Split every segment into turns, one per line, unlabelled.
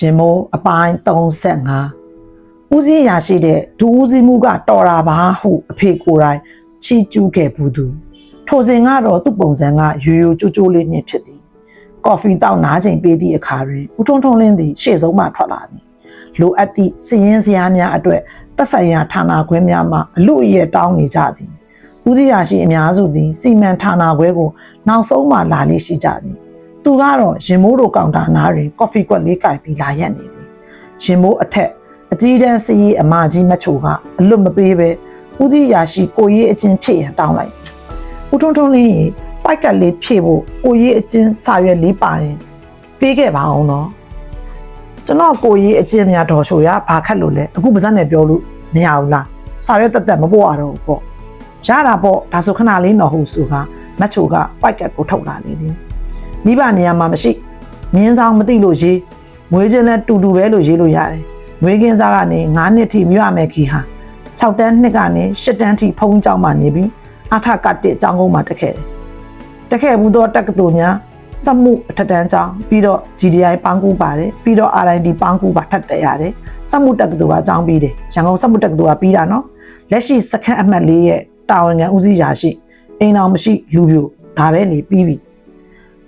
ရှင်မိုးအပိုင်း35ဦးစီးရရှိတဲ့ဒူဦးစီးမှုကတော်တာပါဟုအဖေကိုယ်တိုင်ချီးကျူးခဲ့ဘူးသူထိုစဉ်ကတော့သူ့ပုံစံကရိုးရိုးကြိုးကြိုးလေးနဲ့ဖြစ်သည်ကော်ဖီတောက်နားချိန်ပေးသည့်အခါတွင်ဦးထုံထုံလင်းသည်ရှေ့ဆုံးမှထွက်လာသည်လိုအပ်သည့်စည်ရင်းစရာများအတွက်သက်ဆိုင်ရာဌာနခွဲများမှအလို့အရဲ့တောင်းနေကြသည်ဦးစီးရရှိအများစုသည်စီမံဌာနခွဲကိုနောက်ဆုံးမှလာလေးရှိကြသည် သူကတော့ရင်မိုးတို့ကောင်တာနားတွင်ကော်ဖီကွက်လေးကင်ပြီးလာရက်နေသည်ရင်မိုးအထက်အကြီးတန်းစည်ရီအမကြီးမချိုကအလွတ်မပေးပဲဦးစီးရာရှိကိုရေးအချင်းဖြစ်ရန်တောင်းလိုက်သည်ဦးထုံထုံလင်းရေပိုက်ကက်လေးဖြည့်ဖို့ကိုရေးအချင်းစာရွက်လေးပါရင်ပေးခဲ့ပါအောင်နော်ကျွန်တော်ကိုရေးအချင်းများတော်ချိုရဘာခက်လို့လဲအခုပါဇက်နဲ့ပြောလို့မရဘူးလားစာရွက်တက်တက်မပို့ရတော့ဘူးပေါ့ရတာပေါ့ဒါဆိုခဏလေးတော့ဟုတ်ဆိုကမချိုကပိုက်ကက်ကိုထုတ်လာလေသည် မိဘနေရာမှာမရှိမြင်းဆောင်မသိလို့ရေးမွေးချင်းလည်းတူတူပဲလို့ရေးလို့ရတယ်မွေးကင်းစားကနေ9နှစ်ထိမြွမယ်ခီဟာ6တန်းနှစ်ကနေ10တန်းထိဖုံးကျောင်းမှာနေပြီးအထကတက်ကျောင်းကုန်းမှာတက်ခဲ့တယ်တက်ခဲ့ဘူးတော့တက္ကသိုလ်များစက်မှုအထက်တန်းကျောင်းပြီးတော့ GDI ပန်းကူပါတယ်ပြီးတော့ RID ပန်းကူပါထပ်တက်ရတယ်စက်မှုတက္ကသိုလ်ကကျောင်းပြီးတယ်ရန်ကုန်စက်မှုတက္ကသိုလ်ကပြီးတာနော်လက်ရှိစခန်းအမှတ်လေးရဲ့တာဝန်ခံဦးစီးရာရှိအိမ်တော်မရှိလူပြိုဒါပဲလေပြီးပြီ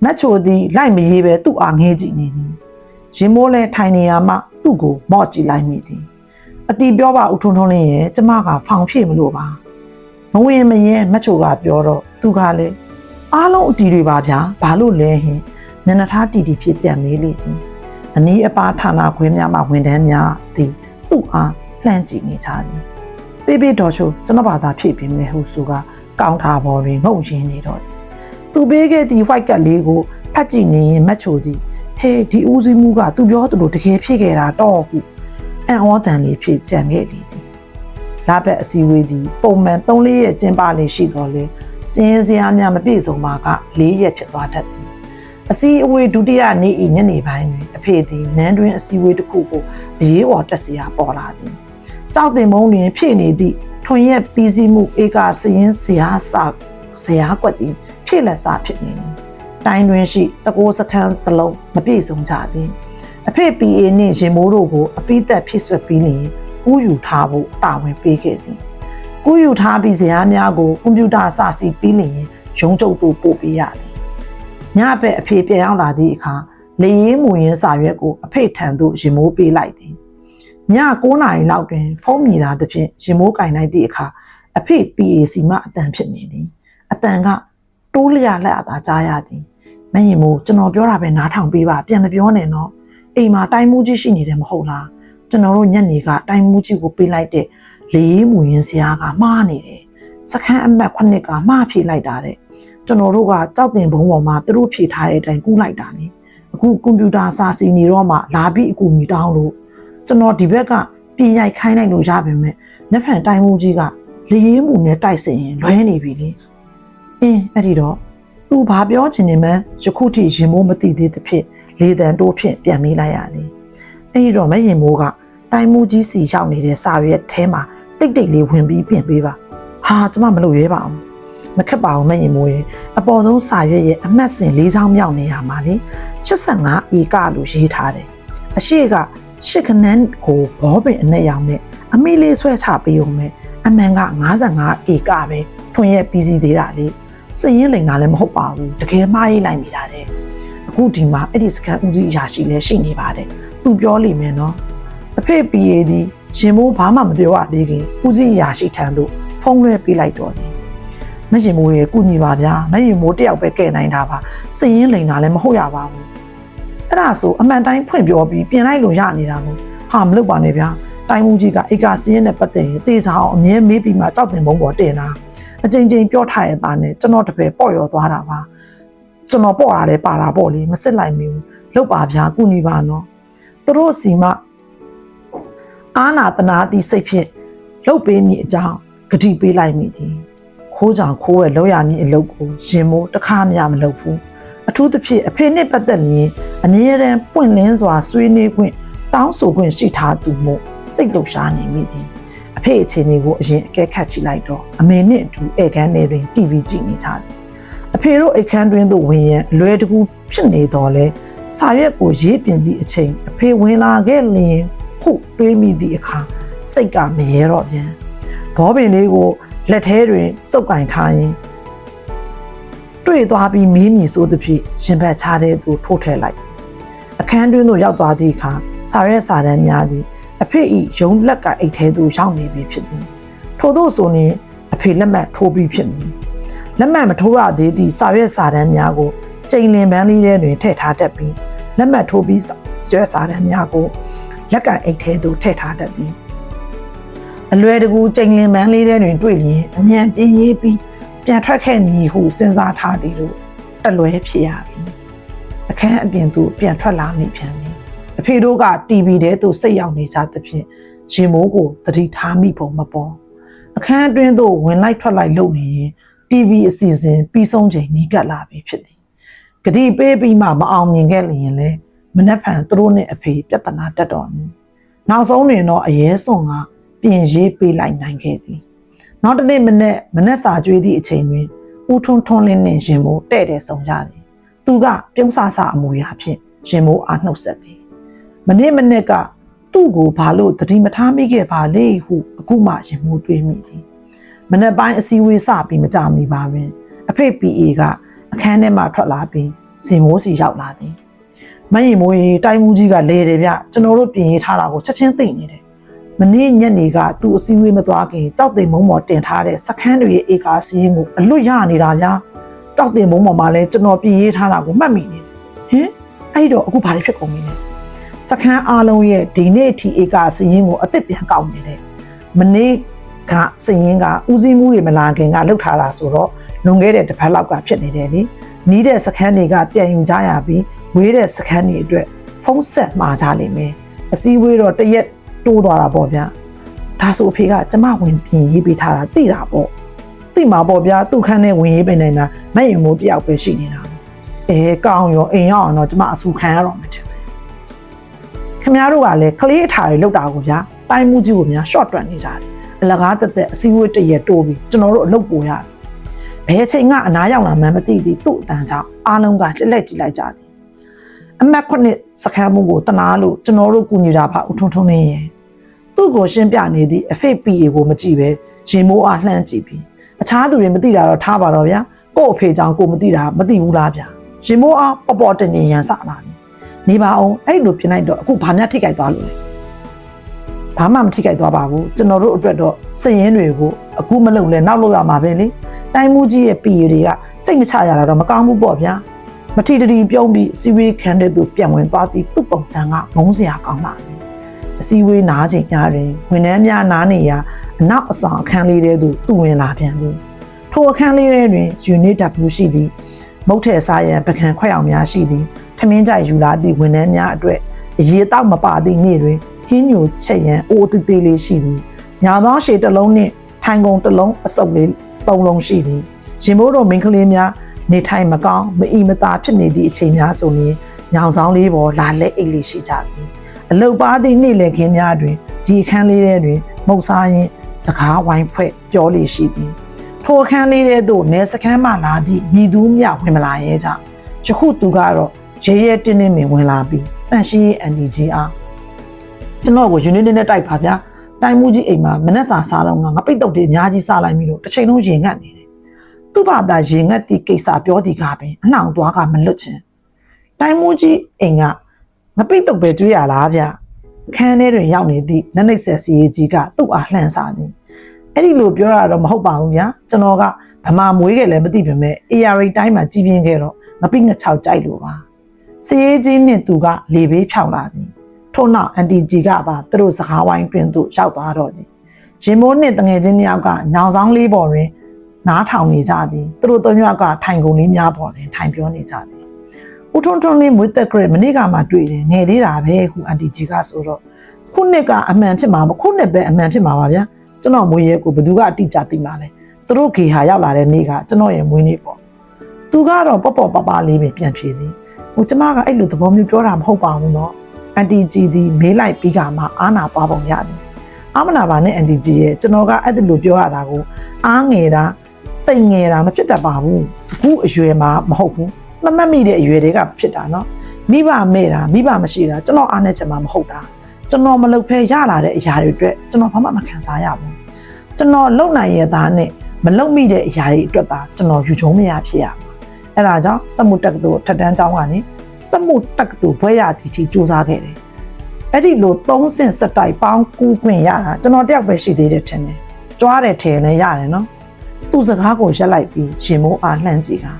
မက်ချိုသည်လိုက်မရေးပဲသူ့အားငဲကြည့်နေသည်ရင်မိုးလဲထိုင်နေရမှသူ့ကိုမော့ကြည့်လိုက်မိသည်အတီပြောပါဦးထုံထုံလင်းရဲ့ကျမကဖောင်ဖြည့်မလို့ပါမဝင်မရင်မက်ချိုကပြောတော့သူကလည်းအားလုံးအတီတွေပါဗျာဘာလို့လဲဟင်မျက်နှာထားတီတီဖြစ်ပြန်မေးလေသည်အနီးအပါဌာနခွဲများမှဝန်ထမ်းများသည်သူ့အားလှမ်းကြည့်နေကြသည်ပေပေတော်ချိုကျွန်တော်ဘာသာဖြည့်ပေးမယ်ဟုဆိုကကောင်တာဘော်တွင်ငုံရင်းနေတော့သည် သူပေးခဲ့သည့် white ကတ်လေးကိုဖတ်ကြည့်နေရင်မတ်ချိုသည်ဟေးဒီဦးစီးမှုကသူပြောသလိုတကယ်ဖြစ်ခဲ့တာတော့ဟုအံ့ဩတန်လေးဖြစ်ကြံခဲ့လေသည်လာဘက်အစည်းအဝေးသည်ပုံမှန်3လေးရက်ကျင်းပလေးရှိတော်လဲစင်းရဲစရာများမပြည့်စုံပါက4ရက်ဖြစ်သွားတတ်သည်အစည်းအဝေးဒုတိယနေ့၏ညနေပိုင်းတွင်အဖေသည်နန်းတွင်အစည်းအဝေးတစ်ခုကိုအရေးပေါ်တက်စီရာပေါ်လာသည်ကြောက်တင်မုံတွင်ဖြစ်နေသည့်ထွန်ရက်ပြီးစီးမှုဧကစရင်ဇရာစာဇရာကွက်သည် ဖြစ်လက်စားဖြစ်နေတယ်။တိုင်းတွင်ရှိ16စခန်းစလုံးမပြည့်စုံကြသည်။အဖေ PA နှင့်ရင်မိုးတို့ကိုအပိသက်ဖြစ်ဆွက်ပြီးလျင်ကူးယူထားဖို့တာဝန်ပေးခဲ့သည်။ကူးယူထားပြီးဇာတ်များကိုကွန်ပျူတာစစီပြီးလျင်ရုံးချုပ်သို့ပို့ပေးရသည်။ညဘက်အဖေပြန်ရောက်လာသည့်အခါလေရေးမူရင်းစာရွက်ကိုအဖေထံသို့ရင်မိုးပေးလိုက်သည်။ည9နာရီလောက်တွင် ဖုန်းမြည်လာသဖြင့်ရင်မိုးကင်လိုက်သည့်အခါအဖေ PAC မှအတန်ဖြစ်နေသည်။အတန်က တိုးလျက်လက်အသာကြားရသည်မရင်မို့ကျွန်တော်ပြောတာပဲနားထောင်ပေးပါပြန်မပြောနဲ့နော်အိမ်မှာတိုင်းမှုကြီးရှိနေတယ်မဟုတ်လားကျွန်တော်တို့ညနေကတိုင်းမှုကြီးကိုပေးလိုက်တဲ့လေးမူရင်းစရာကမှားနေတယ်စခန်းအမတ်ခုနှစ်ကမှားဖြေလိုက်တာတဲ့ကျွန်တော်တို့ကကြောက်တင်ဘုံပေါ်မှာသူတို့ဖြေထားတဲ့အတိုင်းကူးလိုက်တာလေအခုကွန်ပျူတာစာစီနေတော့မှလာပြီးအကူအညီတောင်းလို့ကျွန်တော်ဒီဘက်ကပြင်ရိုက်ခိုင်းလိုက်လို့ရပါမယ်နှစ်ဖန်တိုင်းမှုကြီးကလေးမှုနဲ့တိုက်စင်ရင်လွဲနေပြီလေ အင်းအဲ့ဒီတော့သူဘာပြောချင်နေမှန်းယခုထိရင်မိုးမသိသေးသဖြင့်လေတံတိုးဖြင့်ပြန်မေးလိုက်ရသည်အဲ့ဒီတော့မရင်မိုးကတိုင်းမူကြီးစီရောက်နေတဲ့စာရွက်ထဲမှာတိတ်တိတ်လေးဝင်ပြီးပြင်ပေးပါဟာကျမမလုပ်ရဲပါဘူးမခက်ပါဘူးမရင်မိုးရဲ့အပေါ်ဆုံးစာရွက်ရဲ့အမှတ်စဉ်၄ချောင်းမြောက်နေရမှာလေ85ဧကလို့ရေးထားတယ်အရှိကရှစ်ခနန်းကိုဘောပင်အနဲ့ရောင်နဲ့အမေလေးဆွဲချပေးုံနဲ့အမှန်က55ဧကပဲထွင်ရက်ပြီးစီသေးတာလေ စည်ရင်လိန်တာလည်းမဟုတ်ပါဘူးတကယ်မှားရေးလိုက်မိတာတဲ့အခုဒီမှာအဲ့ဒီစကန်ဦးစီးအရာရှိလည်းရှိနေပါတယ်သူပြောလိမ့်မယ်နော်အဖေ PA သည်ရင်မိုးဘာမှမပြောရသေးခင်ဦးစီးအရာရှိထံသို့ဖုန်းရဲပေးလိုက်တော့တယ်မရင်မိုးရဲ့ကုညီပါဗျာမရင်မိုးတယောက်ပဲကဲနိုင်တာပါစည်ရင်လိန်တာလည်းမဟုတ်ရပါဘူးအဲ့ဒါဆိုအမှန်တိုင်းဖွင့်ပြောပြီးပြင်လိုက်လို့ရနေတာလို့ဟာမလုပ်ပါနဲ့ဗျာတိုင်းမှုကြီးကအိတ်ကစင်းရဲနဲ့ပတ်သက်ရင်တေးစားအောင်အမြဲမေးပြီးမှကြောက်တင်ဘုံပေါ်တင်တာ အကြိမ်ကြိမ်ပြောထားရတာနဲ့ကျွန်တော်တပည့်ပေါ့ရောသွားတာပါကျွန်တော်ပေါ့တာလည်းပါတာပေါ့လေမစစ်လိုက်မိဘူးလောက်ပါဗျာကုညီပါနော်သူတို့စီမအာနာတနာသည့်စိတ်ဖြင့်လှုပ်ပေးမိအကြောင်းဂတိပေးလိုက်မိသည်ခိုးကြောင်ခိုးဝဲလောက်ရမည်အလုပ်ကိုရင်မိုးတစ်ခါမှမလုပ်ဘူးအထူးသဖြင့်အဖေနဲ့ပတ်သက်ရင်အမြဲတမ်းပွင့်လင်းစွာဆွေးနွေးခွင့်တောင်းဆိုခွင့်ရှိထားသူမို့စိတ်လှုပ်ရှားနေမိသည်အ ဖေအခြေအနေကိုအရင်အကဲခတ်ကြည့်လိုက်တော့အမေနဲ့အတူဧကန်ထဲတွင် TV ကြည့်နေကြသည်အဖေတို့အိတ်ခမ်းတွင်သို့ဝင်ရန်အလွယ်တကူဖြစ်နေတော့လဲစာရွက်ကိုရေးပြင်သည့်အချိန်အဖေဝင်လာခဲ့လျင်ခုတွေးမိသည့်အခါစိတ်ကမရေတော့ပြန်ဘောပင်လေးကိုလက်ထဲတွင်စုပ်ကင်ထားရင်တွေ့သွားပြီးမင်းမီဆိုသည်ဖြင့်ရှင်ဘက်ချတဲ့သူထိုးထည့်လိုက်သည်အခန်းတွင်းသို့ရောက်သွားသည့်အခါစာရွက်စာတမ်းများသည် အဖေ၏ရုံးလက်ကအိတ်ထဲသို့ရောက်နေပြီဖြစ်သည်ထို့သောဆိုရင်အဖေလက်မှတ်ထိုးပြီးဖြစ်မည်လက်မှတ်မထိုးရသေးသည့်စာရွက်စာတမ်းများကိုကျိန်လင်ပန်းလေးထဲတွင်ထည့်ထားတတ်ပြီးလက်မှတ်ထိုးပြီးစာရွက်စာတမ်းများကိုလက်ကအိတ်ထဲသို့ထည့်ထားတတ်သည်အလွယ်တကူကျိန်လင်ပန်းလေးထဲတွင်တွေ့လျင်အမြန်ပြင်းရေးပြီးပြန်ထွက်ခဲ့မည်ဟုစဉ်းစားထားသည်လို့တလွဲဖြစ်ရပြီအခန်းအပြင်သို့ပြန်ထွက်လာမိပြန်သည် အဖေတို့က TV ထဲသို့စိတ်ရောက်နေကြသဖြင့်ရင်မိုးကိုသတိထားမိပုံမပေါ်အခန်းအတွင်းသို့ဝင်လိုက်ထွက်လိုက်လုပ်နေရင် TV အစီအစဉ်ပြီးဆုံးချိန်နီးကပ်လာပြီဖြစ်သည်ဂတိပေးပြီးမှမအောင်မြင်ခဲ့လျင်လေမနှက်ဖန်သူတို့နဲ့အဖေပြဿနာတက်တော်မူနောက်ဆုံးတွင်တော့အရေးစွန်ကပြင်ရေးပေးလိုက်နိုင်ခဲ့သည်နောက်တစ်နေ့မနေ့မနေ့စာကြွေးသည့်အချိန်တွင်ဦးထွန်းထွန်းလင်းနှင့်ရင်မိုးတဲ့တဲ့ဆုံကြသည်သူကပြုံးဆဆအမူအရာဖြင့်ရင်မိုးအားနှုတ်ဆက်သည် မနေ့မနေ့ကသူ့ကိုဘာလို့တတိမထားမိခဲ့ပါလေဟုအခုမှရင်မိုးတွေးမိသည်မနေ့ပိုင်းအစည်းအဝေးစပြီးမကြမီပါပင်အဖေ PA ကအခန်းထဲမှထွက်လာပြီးစင်မိုးစီရောက်လာသည်မရင်မိုးရေတိုင်းမူကြီးကလဲတယ်ဗျကျွန်တော်တို့ပြင်ရေးထားတာကိုချက်ချင်းသိနေတယ်မနေ့ညနေကသူ့အစည်းအဝေးမသွားခင်ကြောက်တင်မုံပေါ်တင်ထားတဲ့စခန်းတွေရဲ့ဧကာစီးရင်ကိုအလွတ်ရနေတာဗျာကြောက်တင်မုံပေါ်မှာလဲကျွန်တော်ပြင်ရေးထားတာကိုမှတ်မိနေတယ်ဟင်အဲ့တော့အခုဘာတွေဖြစ်ကုန်ပြီလဲ စခန်းအားလုံးရဲ့ဒီနေ့အထိဧကာစီးရင်ကိုအစ်စ်ပြန်ကောက်နေတယ်မနေ့ကစရင်ကဦးစီးမှုတွေမလာခင်ကလှုပ်ထားတာဆိုတော့လွန်ခဲ့တဲ့တစ်ပတ်လောက်ကဖြစ်နေတယ်လေနီးတဲ့စခန်းတွေကပြန်ယူကြရပြီးဝေးတဲ့စခန်းတွေအတွက်ဖုံးဆက်မှာကြလိမ့်မယ်အစည်းအဝေးတော့တရက်တိုးသွားတာပေါ့ဗျာဒါဆိုအဖေကကျမဝင်ပြင်ရေးပေးထားတာသိတာပေါ့သိမှာပေါ့ဗျာသူ့ခန်းနဲ့ဝင်ရေးပေးနေတာမဲ့ရင်မိုးတယောက်ပဲရှိနေတာအဲကောင်းရောအိမ်ရောက်အောင်တော့ကျမအဆူခံရတော့မှတယ် ခင်ဗျားတို့ကလည်းကလေးအထာတွေလောက်တာကိုဗျာတိုင်းမှုကြီးကိုများ short တွန်နေကြတယ်အလကားတက်တက်အစည်းအဝေးတရက်တိုးပြီးကျွန်တော်တို့အလုပ်ပို့ရတယ်ဘယ်ချိန်ကအနားရောက်လာမှန်းမသိသေးသူ့အတန်ကြောင့်အားလုံးကလက်လက်ကြည့်လိုက်ကြသည်အမတ်ခုနှစ်စခန်းမှုကိုတနာလို့ကျွန်တော်တို့ကူညီတာပါဦးထုံထုံနေရဲ့သူ့ကိုရှင်းပြနေသည့်အဖေ PA ကိုမကြည့်ပဲရင်မိုးအားလှမ်းကြည့်ပြီးအခြားသူတွေမသိတာတော့ထားပါတော့ဗျာကို့အဖေကြောင့်ကိုမသိတာမသိဘူးလားဗျာရင်မိုးအားပေါ်ပေါ်တင်တင်ရန်စလာသည် နေပါအောင်အဲ့လိုပြင်လိုက်တော့အခုဘာများထိခိုက်သွားလို့လဲဘာမှမထိခိုက်သွားပါဘူးကျွန်တော်တို့အတွက်တော့စည်ရင်တွေကိုအခုမလုပ်လဲနောက်လုပ်ရမှာပဲလေတိုင်းမှုကြီးရဲ့ PA တွေကစိတ်မချရတာတော့မကောင်းဘူးပေါ့ဗျာမထီတတီပြုံးပြီးစီဝေးခံတဲ့သူပြန်ဝင်သွားသည်သူ့ပုံစံကငုံစရာကောင်းလာသည်အစည်းအဝေးနားချိန်များတွင်ဝန်ထမ်းများနားနေရာအနောက်အဆောင်အခန်းလေးထဲသို့သူဝင်လာပြန်သည်ထိုအခန်းလေးထဲတွင်ယူနစ်တပ်ဘူးရှိသည်မုတ်ထဲစားရန်ပကံခွက်အောင်များရှိသည် ထမင်းကြိုက်ယူလာသည့်ဝန်ထမ်းများအတွက်အရေတောက်မပါသည့်နေ့တွင်ဟင်းညိုချက်ရန်အိုးသေးသေးလေးရှိသည်ညာသောရှည်တစ်လုံးနှင့်ထိုင်ကုန်တစ်လုံးအစုပ်လေးသုံးလုံးရှိသည်ရင်မိုးတော်မင်းကလေးများနေထိုင်မကောင်းမအီမသာဖြစ်နေသည့်အချိန်များဆိုရင်ညောင်ဆောင်လေးပေါ်လာလက်အိတ်လေးရှိကြသည်အလုတ်ပါသည့်နေ့လည်ခင်းများတွင်ဒီအခန်းလေးထဲတွင်မုတ်စားရင်စကားဝိုင်းဖွဲ့ပြောလေရှိသည်ထိုအခန်းလေးထဲသို့နေစခန်းမှလာသည့်မိသူမြဝင်မလာရဲကြယခုသူကတော့ ရဲရဲတင်းတင်းပင်ဝင်လာပြီးတန်ရှင်းရေး NDG အားကျွန်တော်ကိုယူနစ်နဲ့တိုက်ပါဗျာတိုင်းမှုကြီးအိမ်မှာမနှက်စာစားတော့ငါငပိတ်တုတ်တွေအများကြီးစားလိုက်ပြီလို့တစ်ချိန်လုံးရင်ငတ်နေတယ်သူ့ဘာသာရင်ငတ်သည့်ကိစ္စပြောသည်ကားပင်အနှောင်သွားကမလွတ်ချင်တိုင်းမှုကြီးအိမ်ကငပိတ်တုတ်ပဲကျွေးရလားဗျခန်းထဲတွင်ရောက်နေသည့်လက်နှိပ်ဆက်စီရေးကြီးကသူ့အားလှန်စားသည်အဲ့ဒီလိုပြောရတော့မဟုတ်ပါဘူးဗျာကျွန်တော်ကဗမာမွေးခဲ့လည်းမသိပေမဲ့ AR တိုင်းမှာကြီးပြင်းခဲ့တော့ငပိငချောက်ကြိုက်လို့ပါ စီရေးကြီးနှင့်သူကလေဘေးဖြောက်လာသည်ထို့နောက်အန်တီဂျီကပါသူတို့စကားဝိုင်းတွင်သို့ရောက်သွားတော့သည်ရင်မိုးနှင့်တငယ်ချင်းနှစ်ယောက်ကညောင်ဆောင်လေးပေါ်တွင်နားထောင်နေကြသည်သူတို့သုံးယောက်ကထိုင်ကုန်လေးများပေါ်တွင်ထိုင်ပြောနေကြသည်ဦးထွန်းထွန်းလေးမွေးတက်ကြရမနေ့ကမှတွေ့တယ်ငယ်သေးတာပဲခုအန်တီဂျီကဆိုတော့ခုနှစ်ကအမှန်ဖြစ်မှာမခုနှစ်ပဲအမှန်ဖြစ်မှာပါဗျာကျွန်တော်မွေးရဲကိုဘယ်သူကအတိအကျသိမှာလဲသူတို့ဂေဟာရောက်လာတဲ့နေ့ကကျွန်တော်ရဲ့မွေးနေ့ပေါ့သူကတော့ပေါ့ပေါ့ပပလေးပဲပြန်ဖြေသည် ဟိုကျမကအဲ့လိုသဘောမျိုးပြောတာမဟုတ်ပါဘူးနော်အန်တီဂျီဒီမေးလိုက်ပြီးကမှအာနာပွားပုံရသည်အမနာပါနဲ့အန်တီဂျီရဲ့ကျွန်တော်ကအဲ့ဒီလိုပြောရတာကိုအားငယ်တာတိမ်ငယ်တာမဖြစ်တတ်ပါဘူးအခုအရွယ်မှာမဟုတ်ဘူးမမတ်မိတဲ့အရွယ်တွေကဖြစ်တာနော်မိဘမဲ့တာမိဘမရှိတာကျွန်တော်အားနဲ့ချက်မှာမဟုတ်တာကျွန်တော်မလုပ်ဖဲရလာတဲ့အရာတွေအတွက်ကျွန်တော်ဘာမှမခံစားရဘူးကျွန်တော်လုံနိုင်ရတာနဲ့မလုံမိတဲ့အရာတွေအတွက်သာကျွန်တော်ယူချုံမရဖြစ်ရပါ အဲ့ဒါကြောင့်စက်မှုတက္ကသိုလ်ထက်တန်းကျောင်းကနေစက်မှုတက္ကသိုလ်ဘွဲ့ရတီတီစူးစမ်းခဲ့တယ်အဲ့ဒီလိုသုံးဆင့်စက်တိုက်ပေါင်းကူးခွင့်ရတာကျွန်တော်တယောက်ပဲရှိသေးတယ်ထင်တယ်ကြွားတယ်ထင်လည်းရတယ်နော်သူ့စကားကိုရက်လိုက်ပြီးရှင်မိုးအားလှမ်းကြည့်တာ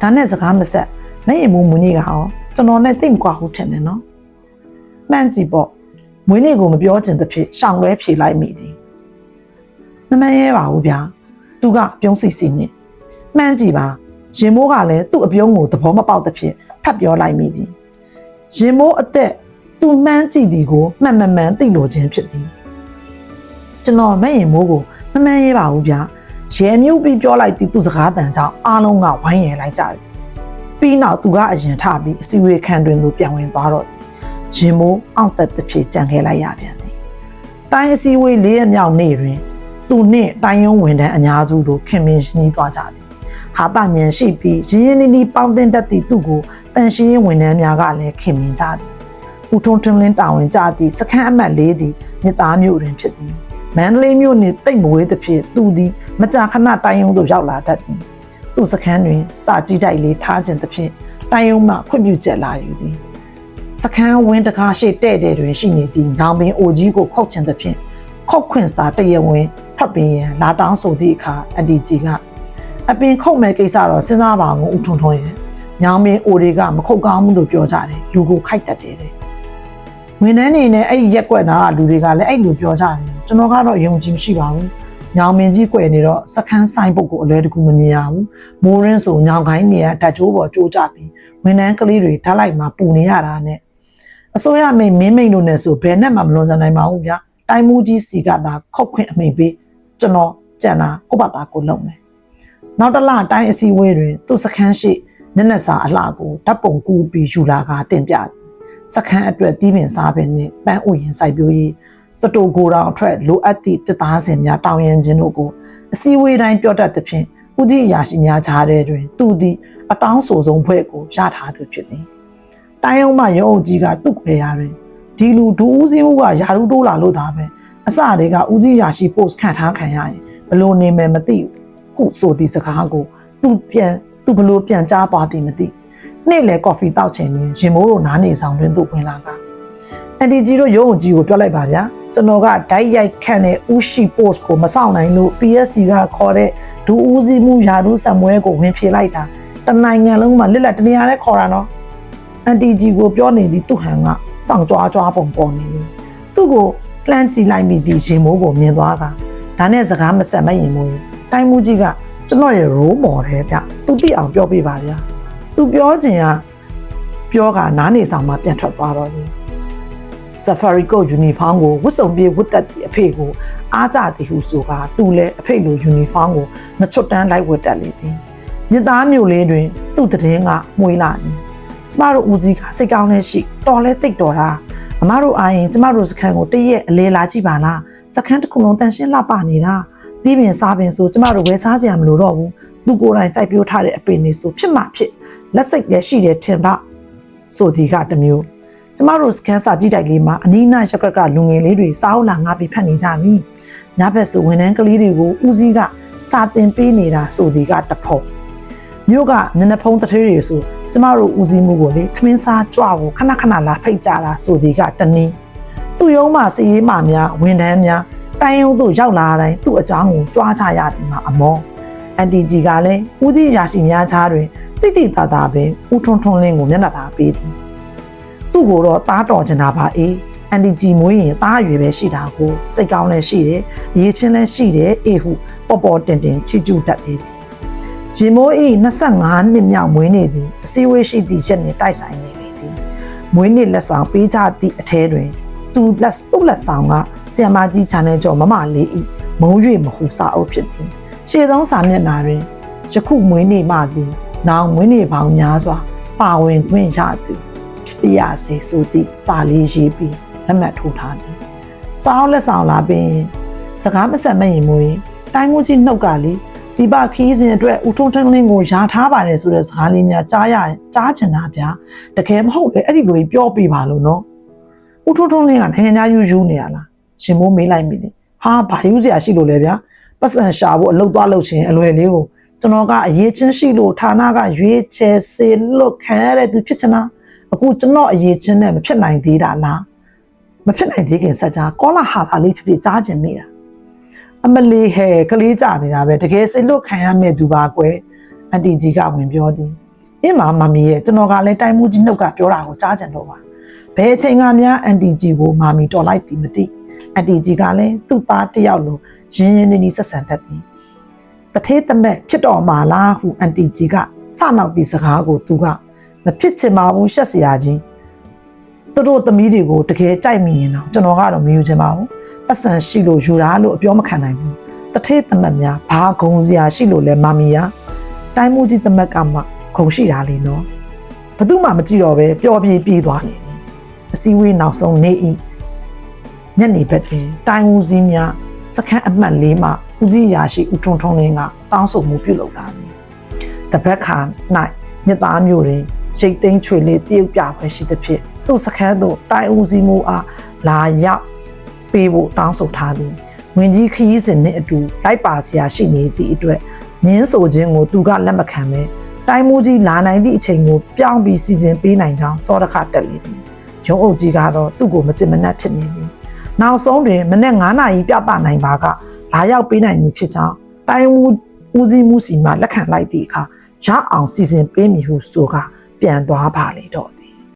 ဒါနဲ့စကားမဆက်လက်ရင်မိုးမူနေကအောင်ကျွန်တော်နဲ့တိတ်မကွာဘူးထင်တယ်နော်မှန်ကြည့်ပေါ့မွေးနေ့ကိုမပြောချင်သဖြင့်ရှောင်လွဲဖြေလိုက်မိသည်မမှန်ရဲပါဘူးဗျာသူကပြုံးစီစီနဲ့မှန်ကြည့်ပါ ရင်မိုးကလည်းသူ့အပြုံးကိုသဘောမပေါက်သဖြင့်ဖတ်ပြောလိုက်မိသည်ရင်မိုးအသက်သူမှန်းကြည့်သည်ကိုမှန်မှန်မှန်သိလိုခြင်းဖြစ်သည်ကျွန်တော်မဲ့ရင်မိုးကိုမမှန်ရဲပါဘူးဗျာရဲမြုပ်ပြီးပြောလိုက်သည်သူစကားတန်ကြောင့်အားလုံးကဝိုင်းရယ်လိုက်ကြသည်ပြီးနောက်သူကအရင်ထပြီးအစီဝေခံတွင်သို့ပြန်ဝင်သွားတော့သည်ရင်မိုးအောင့်သက်တစ်ဖြည့်ကြံခဲ့လိုက်ရပြန်သည်တိုင်းအစည်းအဝေးလေးရက်မြောက်နေ့တွင်သူနှင့်တိုင်းယုံဝန်ထမ်းအများစုတို့ခင်မင်းနှီးသွားကြသည် ဟာတညံရှိပြီးရင်းရင်းနှီးနှီးပေါင်းတင်တတ်သည့်သူကိုတန်ရှင်းရင်ဝန်ထမ်းများကလည်းခင်မင်းကြသည်ဦးထုံထွန်းလင်းတာဝန်ကြသည့်စခန်းအမှတ်၄သည်မြစ်သားမြို့တွင်ဖြစ်သည်မန္တလေးမြို့နှင့်တိတ်မဝေးသဖြင့်သူသည်မကြာခဏတိုင်းယုံသို့ရောက်လာတတ်သည်သူစခန်းတွင်စာကြည့်တိုက်လေးထားခြင်းသဖြင့်တိုင်းယုံမှခွင့်ပြုချက်လာယူသည်စခန်းဝင်းတကားရှိတဲ့တဲ့တွင်ရှိနေသည့်ညောင်ပင်အိုကြီးကိုခောက်ခြင်းသဖြင့်ခောက်ခွင့်စာတရဝင်ဖတ်ပင်ရန်လာတောင်းဆိုသည့်အခါအဒီကြီးက အပင်ခုတ်မဲ့ကိစ္စတော့စဉ်းစားပါအောင်ဦးထွန်းထွန်းရဲ့ညောင်ပင်အိုတွေကမခုတ်ကောင်းဘူးလို့ပြောကြတယ်လူကိုခိုက်တတ်တယ်တဲ့ဝန်ထမ်းနေနဲ့အဲ့ဒီရက်ွက်နာကလူတွေကလည်းအဲ့လိုပြောကြတယ်ကျွန်တော်ကတော့ယုံကြည်မရှိပါဘူးညောင်မင်းကြီးကွယ်နေတော့စခန်းဆိုင်ပုတ်ကိုအလွယ်တကူမမြင်ရဘူးမိုးရင်းဆိုညောင်ခိုင်းနေရဓာတ်ကြိုးပေါ်ကြိုးကြပြီးဝန်ထမ်းကလေးတွေဓာတ်လိုက်မှာပူနေရတာနဲ့အစိုးရမိန်မင်းမိန်တို့နဲ့ဆိုဘယ်နဲ့မှမလွန်ဆန်နိုင်ပါဘူးဗျာတိုင်းမှုကြီးစီကသာခောက်ခွင့်အမိန်ပေးကျွန်တော်ကြံတာကိုပါတာကိုလုံးမယ် နောက်တစ်လတိုင်းအစည်းအဝေးတွင်သူ့စခန်းရှိမျက်နှာစာအလှကိုဓာတ်ပုံကူးပြီးယူလာကတင်ပြသည်စခန်းအတွက်တီးပင်စားပင်နှင့်ပန်းဥယင်စိုက်ပျိုးရေးစတိုကိုတောင်အထက်လိုအပ်သည့်တစ်သားစင်များတောင်းရင်ခြင်းတို့ကိုအစည်းအဝေးတိုင်းပြောတတ်သဖြင့်ဦးကြီးအရာရှိများကြားထဲတွင် သူသည်အတောင်းဆိုဆုံးဖွဲ့ကိုရထားသူဖြစ်သည်တိုင်းအောင်မှရုံးအုပ်ကြီးကသူ့ခွေရာတွင်ဒီလူဒူးဦးစည်းဦးကယာရုတိုးလာလို့သာပဲအစတည်းကဦးကြီးအရာရှိ post ခန့်ထားခံရရင်ဘလို့နေမယ်မသိဘူး ဟုဆိုသည့်စကားကိုသူပြန်သူဘလို့ပြန်ကြားသွားသည်မသိနေ့လေကော်ဖီတောက်ချင်ရင်ရင်မိုးတို့နားနေဆောင်တွင်သူ့ဝင်လာကအန်တီကြီးတို့ရုံးအကြီးကိုပြောလိုက်ပါဗျာကျွန်တော်ကဓာတ်ရိုက်ခန့်တဲ့ဥရှိ post ကိုမဆောင်နိုင်လို့ PSC ကခေါ်တဲ့ဒူဦးစီးမှုယာဒူးဆံမွဲကိုဝင်ဖြေလိုက်တာတနိုင်ငံလုံးမှာလက်လက်တနေရာနဲ့ခေါ်တာနော်အန်တီကြီးကိုပြောနေသည်သူ့ဟန်ကစောင့်ကြွားကြွားပုံပေါ်နေသည်သူ့ကိုလှမ်းကြည့်လိုက်မိသည်ရှင်မိုးကိုမြင်သွားတာဒါနဲ့စကားမဆက်မရင်မိုး တိုင်းမှုကြီးကကျွန်တော်ရဲ့ role model ဗျသူသိအောင်ပြောပြပါဗျာသူပြောချင်ကပြောကနားနေဆောင်မှပြန်ထွက်သွားတော့တယ် Safari Coat uniform ကိုဝတ်စုံပြေဝတ်တက်သည့်အဖေကိုအားကြသည်ဟုဆိုကာသူလည်းအဖေလို uniform ကိုမချွတ်တန်းလိုက်ဝတ်တက်လေသည်မြစ်သားမျိုးလေးတွင် သူ့တည်င်းကမှွေလာသည်ကျမတို့ဦးကြီးကစိတ်ကောင်းနေရှိတော်လဲတိတ်တော်တာအမတို့အားရင်ကျမတို့စခန်းကိုတရက်အလဲလာကြည့်ပါလားစခန်းတစ်ခုလုံးတန်ရှင်းလှပနေတာ တီးပင်စားပင်ဆိုကျမတို့ဝယ်စားစရာမလိုတော့ဘူးသူကိုယ်တိုင်စိုက်ပျိုးထားတဲ့အပင်တွေဆိုဖြစ်မှဖြစ်လက်စိတ်လည်းရှိတယ်ထင်ပါဆိုသည်ကတစ်မျိုးကျမတို့စကန်စာကြည့်တိုက်လေးမှာအနီးနားရက်ကက်ကလူငယ်လေးတွေစားအုပ်လာငါပြီးဖတ်နေကြပြီ။ညဘက်ဆိုဝန်ထမ်းကလေးတွေကိုဦးစီးကစာတင်ပေးနေတာဆိုဒီကတဖို့မြို့ကနနဖုံးတထေးတွေဆိုကျမတို့ဦးစီးမှုကိုလေထမင်းစားကြွကိုခဏခဏလာဖိတ်ကြတာဆိုဒီကတနည်းသူ့ရုံးမှာစီရေးမှများဝန်ထမ်းများ တိုင်းရုံးသို့ရောက်လာတိုင်းသူ့အကြောင်းကိုကြွားချရသည်မှာအမောအန်တီဂျီကလည်းဦးစီးရာရှိများချားတွင်တိတိတသာပင်ဦးထွန်းထွန်းလင်းကိုမျက်နှာသာပေးသည်သူ့ကိုတော့သားတော်ချင်တာပါအေးအန်တီဂျီမွေးရင်သားအရွယ်ပဲရှိတာကိုစိတ်ကောင်းလည်းရှိတယ်အရေးချင်းလည်းရှိတယ်အေးဟုပေါ်ပေါ်တင်တင်ချီကျူးတတ်သေးသည်ရင်မိုးဤ25နှစ်မြောက်မွေးနေ့သည်အစည်းအဝေးရှိသည့်ရက်နှင့်တိုက်ဆိုင်နေပေသည်မွေးနေ့လက်ဆောင်ပေးကြသည့်အထဲတွင်သူလက်သူ့လက်ဆောင်က ဆီယမကြီး channel ကျော်မမလေးဤမုံ၍မဟူစာအုပ်ဖြစ်သည်ရှေ့ဆုံးစာမျက်နှာတွင်ယခုမွေးနေ့မှသည်နောင်မွေးနေ့ပေါင်းများစွာ ပါဝင်ခွင့်ရသည်ဖြစ်ပြရစေဆိုသည့်စာလေးရေးပြီးလက်မှတ်ထိုးထားသည်စာအုပ်လက်ဆောင်လာပင်စကားမဆက်မရင်မွေးတိုင်းမှုကြီးနှုတ်ကလေပြပခီးစဉ်အတွက်ဦးထုံးထန်းလင်းကိုယာထားပါတယ်ဆိုတဲ့စကားလေးများကြားရရင်ကြားချင်တာဗျာတကယ်မဟုတ်လေအဲ့ဒီလိုကြီးပြောပြပါလို့နော်ဦးထုံးထုံးလင်းကနိုင်ငံသားယူယူနေရလား ရှင်မိုးမေးလိုက်မိတယ်ဟာဘာယူစရာရှိလို့လဲဗျာပတ်စံရှာဖို့အလုတ်သွားလုပ်ခြင်းအလွယ်လေးကိုကျွန်တော်ကအရေးချင်းရှိလို့ဌာနကရွေးချယ်စေလွတ်ခံရတဲ့သူဖြစ်ချင်တာအခုကျွန်တော်အရေးချင်းနဲ့မဖြစ်နိုင်သေးတာလားမဖြစ်နိုင်သေးခင်စက်ကြားကောလာဟာလာလေးဖြစ်ဖြစ်ကြားချင်မိတာအမလီဟဲကလေးကြနေတာပဲတကယ်စိတ်လွတ်ခံရမဲ့သူပါကွယ်အန်တီကြီးကဝင်ပြောသည်အင်းမမမီရဲ့ကျွန်တော်ကလည်းတိုင်းမှုကြီးနှုတ်ကပြောတာကိုကြားကြံတော့ပါဘယ်အချိန်ကများအန်တီကြီးကိုမာမီတော်လိုက်သည်မသိ အန်တီကြီးကလည်းသူ့သားတစ်ယောက်လိုရင်းရင်းနှီးနှီးဆက်ဆံတတ်သည်တထေးတမက်ဖြစ်တော်မှာလားဟုအန်တီကြီးကစနောက်ဒီစကားကိုသူကမဖြစ်ချင်ပါဘူးရှက်စရာကြီးသူတို့သမီးတွေကိုတကယ်ကြိုက်မိရင်တော့ကျွန်တော်ကတော့မယူချင်ပါဘူးပတ်စံရှိလို့ယူတာလို့အပြောမခံနိုင်ဘူးတထေးသမက်များဘာဂုံစရာရှိလို့လဲမမီယာတိုင်းမှုကြီးသမက်ကမှဂုံရှိတာလေနော်ဘသူမှမကြည့်တော့ပဲပျော်ပြေးပြေးသွားနေတယ်အစည်းအဝေးနောက်ဆုံးနေဤ ညနေဘက်တွင်တိုင်းဦးစီးများစခန်းအမှတ်၄မှာဦးစီးရာရှိဦးထွန်းထွန်းလင်းကတောင်းဆိုမှုပြုလုပ်လာသည်တပတ်ခါ၌မြစ်သားမျိုးတွင်ရိတ်သိမ်းချွေလေးတရုတ်ပြပွဲရှိသဖြင့်သူ့စခန်းသို့တိုင်းဦးစီးမှုအားလာရောက်ပေးဖို့တောင်းဆိုထားသည်ဝင်ကြီးခရီးစဉ်နှင့်အတူလိုက်ပါစရာရှိနေသည့်အတွက်ညင်းဆိုခြင်းကိုသူကလက်မခံပဲတိုင်းမှုကြီးလာနိုင်သည့်အချိန်ကိုပြောင်းပြီးစီစဉ်ပေးနိုင်ကြောင်းစောတခတက်လေသည်ရုံးအုပ်ကြီးကတော့သူ့ကိုမကြင်မနှက်ဖြစ်နေပြီ နောက်ဆုံးတွင်မနေ့9နာရီပြသနိုင်ပါကလာရောက်ပေးနိုင်မည်ဖြစ်ကြောင်းတိုင်းမှုဦးစီးမှုစီမှလက်ခံလိုက်သည့်အခါရအောင်စီစဉ်ပေးမည်ဟုဆိုကပြန်သွားပါလေတော့သည်